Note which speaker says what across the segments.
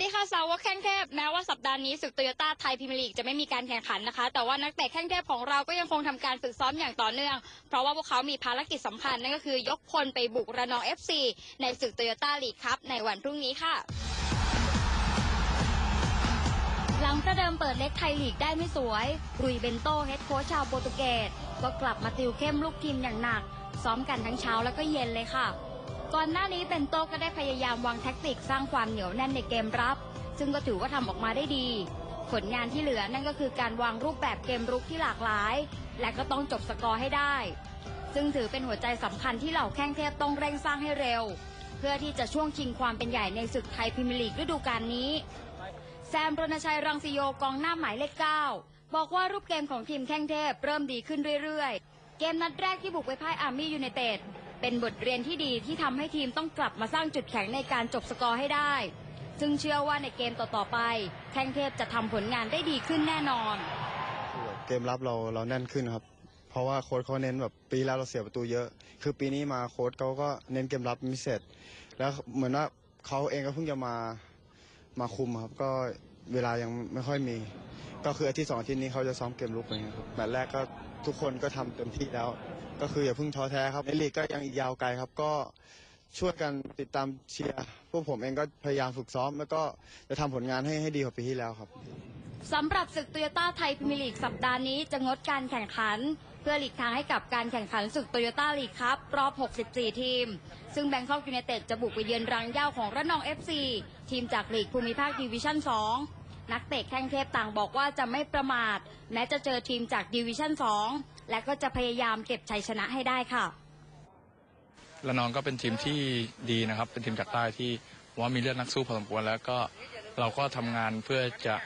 Speaker 1: ดีค่ะสาวกแข้งเทพแม้ว่าสัปดาห์นี้ศึกโตโยต้าไทยพรีเมียร์ลีกจะไม่มีการแข่งขันนะคะ แต่ว่านักเตะแข้งเทพของเราก็ยังคงทำการฝึกซ้อมอย่างต่อเนื่อง เพราะว่าพวกเขามีภารกิจสำคัญนั่นก็คือยกพลไปบุกระนอง FC ในศึกโตโยต้าลีกครับในวันพรุ่งนี้ค่ะหลังประเดิมเปิดเล็กไทยลีกได้ไม่สวย รุยเบนโตเฮดโค้ชชาวโปรตุเกสก็กลับมาติวเข้มลูกทีมอย่างหนัก ซ้อมกันทั้งเช้าแล้วก็เย็นเลยค่ะ ก่อนหน้านี้เบนโตก็ได้พยายามวางแท็กติกสร้างความเหนียวแน่นในเกมรับ ซึ่งก็ถือว่าทำออกมาได้ดี ผลงานที่เหลือนั่นก็คือการวางรูปแบบเกมรุกที่หลากหลาย และก็ต้องจบสกอร์ให้ได้ ซึ่งถือเป็นหัวใจสำคัญที่เหล่าแข้งเทพต้องเร่งสร้างให้เร็ว เพื่อที่จะช่วงชิงความเป็นใหญ่ในศึกไทยพรีเมียร์ลีกฤดูกาลนี้ แซมรณชัยรังสิโยกองหน้าหมายเลข9บอกว่ารูปเกมของทีมแข้งเทพเริ่มดีขึ้นเรื่อยๆ เกมนัดแรกที่บุกไปพ่ายอาร์มี่ยูไนเต็ด เป็นบทเรียนที่ดีที่ทำให้ทีมต้องกลับมาสร้างจุดแข็งในการจบสกอร์ให้ได้ ซึ่งเชื่อว่าในเกมต่อ ๆ ไป แข้งเทพจะทำผลงานได้ดีขึ้นแน่นอน
Speaker 2: เกมรับเราเราแน่นขึ้นครับ เพราะว่าโค้ชเขาเน้นแบบปีแล้วเราเสียประตูเยอะ คือปีนี้มาโค้ชเขาก็เน้นเกมรับมิเศษแล้วเหมือนว่าเขาเองก็เพิ่งจะมามาคุมครับ ก็เวลายังไม่ค่อยมี ก็คืออาทิตย์สองอาทิตย์นี้เขาจะซ้อมเกมลุกอะไรเงี้ยครับแมตช์แรกก็ทุกคนก็ทำเต็มที่แล้ว ก็คืออย่าเพิ่งท้อแท้ครับในลีกก็ยังอีกยาวไกลครับก็ช่วยกันติดตามเชียร์พวกผมเองก็พยายามฝึกซ้อม แล้วก็จะทำผลงานให้ให้ดีกว่าปีที่แล้วครับ
Speaker 1: สำหรับศึกโตโยต้าไทยพรีเมียร์ลีกสัปดาห์นี้จะงดการแข่งขัน เพื่อหลีกทางให้กับการแข่งขันศึกโตโยต้าลีกครับ รอบ 64 ทีม ซึ่งแบงคอกยูไนเต็ดจะบุกไปเยือนรังเย้าของระนอง FC ทีมจากลีกภูมิภาคดิวิชั่น 2 นักเตะแข้งเทพต่างบอกว่าจะไม่ประมาท แม้จะเจอทีมจากดิวิชั่น 2 และก็จะพยายามเก็บชัยชนะให้ได้ค่ะ
Speaker 3: ระนองก็เป็นทีมที่ดีนะครับ เป็นทีมจากใต้ที่ว่ามีเลือดนักสู้พอสมควรแล้วก็เราก็ทำงานเพื่อจะ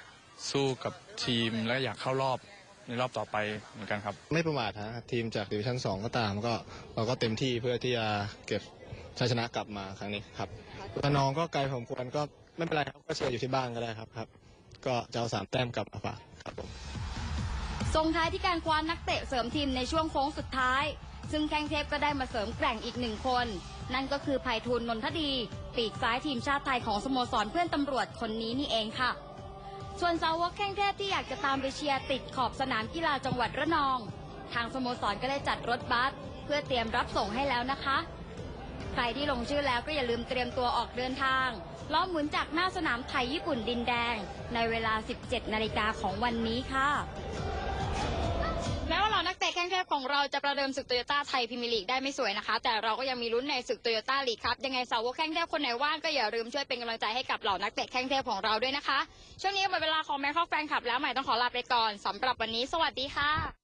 Speaker 3: สู้กับทีมและอยากเข้ารอบในรอบต่อไปเหมือนกันครับ
Speaker 4: ไม่ประมาทฮะทีมจากดิวิชั่น 2 ก็ตามก็เราก็เต็มที่เพื่อที่จะเก็บชัยชนะกลับมาครั้งนี้ครับระนองก็ไกลพอสมควรก็ไม่เป็นไรครับก็เชียร์อยู่ที่บ้านก็ได้ครับครับ ก็จะเอาสามแต้มกลับมาฝากครับผม
Speaker 1: ส่งท้ายที่การคว้านักเตะเสริมทีมในช่วงโค้งสุดท้าย ซึ่งแข้งเทพก็ได้มาเสริมแกร่งอีกหนึ่งคน นั่นก็คือไพฑูรย์นนทดี ปีกซ้ายทีมชาติไทยของสโมสรเพื่อนตำรวจคนนี้นี่เองค่ะ ส่วนสาวกแข้งเทพที่อยากจะตามไปเชียร์ติดขอบสนามกีฬาจังหวัดระนอง ทางสโมสรก็ได้จัดรถบัสเพื่อเตรียมรับส่งให้แล้วนะคะ ใครที่ลงชื่อแล้วก็อย่าลืมเตรียมตัวออกเดินทางล้อมหมุนจากหน้าสนามไทยญี่ปุ่นดินแดง ในเวลา 17 นาฬิกาของวันนี้ค่ะแม้ว่าเรานักเตะแข้งเทพของเราจะประเดิมศึกโตโยต้าไทยพรีเมีลีกได้ไม่สวยนะคะ แต่เราก็ยังมีลุ้นในศึกโตโยต้าลีกครับยังไงสาวกแข้งเทพคนไหนว่างก็อย่าลืมช่วยเป็นกำลังใจให้กับเหล่านักเตะแข้งเทพของเราด้วยนะคะ ช่วงนี้หมดเวลาของแมคคอแฟนคลับแล้วใหม่ต้องขอลาไปก่อนสำหรับวันนี้ สวัสดีค่ะ